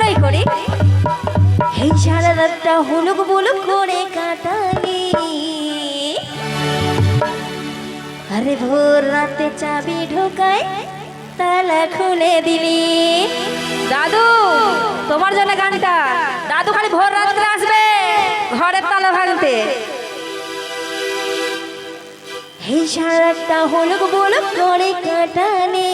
এগুলোই করি। এই সারা রাতটা হলুক বুলুক করে কাটালি। আরে ভোর রাতে চাবি ঢোকায় তালা খুলে দিলি। দাদু তোমার জন্য গানটা। দাদু খালি ভোর রাত্রে আসবে ঘরের তালা ভাঙতে। এই সারাটা হলুক বলুক করে কাটালি।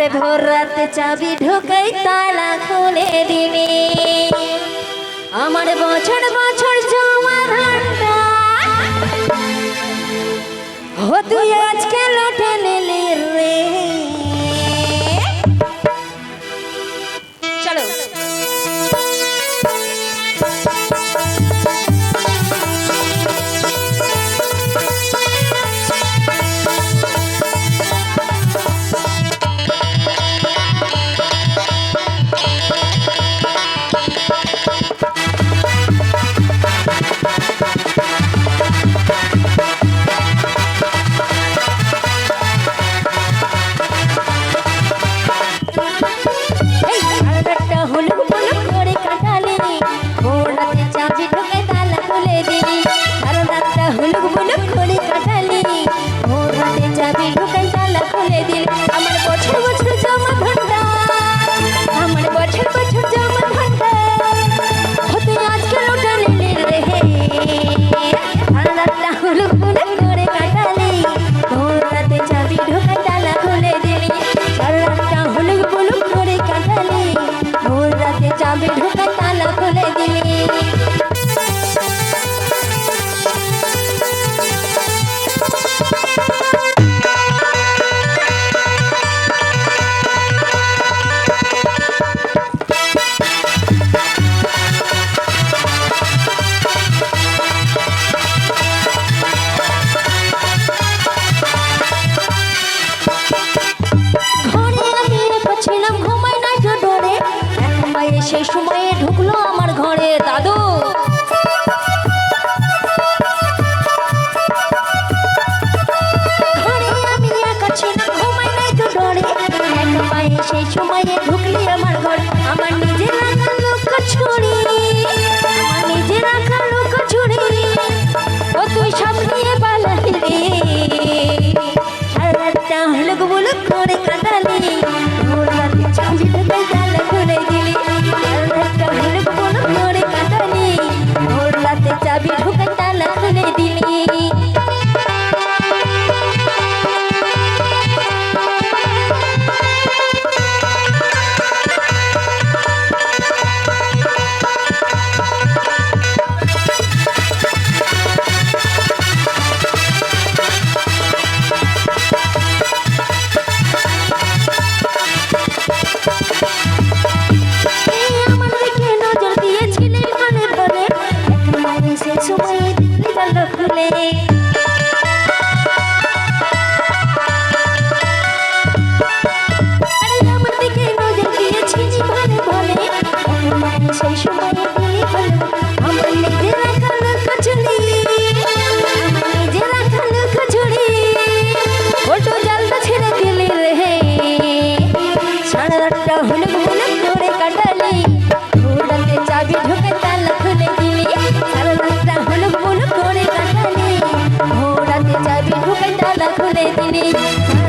আরে ভোর রাতে চাবি ঢোকাই তালা খুলে দিবি। আমার বছর বছর জমা ধান্ডা ও দিলি সারাটা হলুক বুলুক করে কাটালি। ভোর রাতে চাবি ঢোকাই তালা খুলে দিলি। আমার বছর বছর জমা ঘণ্টা আমার বছর বছর জমা ঘণ্টা হতে আজকে লোটা নিলি রে সারাটা হলুক বুলুক করে কাটালি। ভোর রাতে চাবি ঢোকাই তালা খুলে দিলি। সারাটা হলুক বুলুক করে কাটালি। ভোর রাতে চাবি ঢোকাই তালা খুলে দিলি। সময়ে ঢুকলি আমার ঘর আমার নিজের baby. খুলে দিলি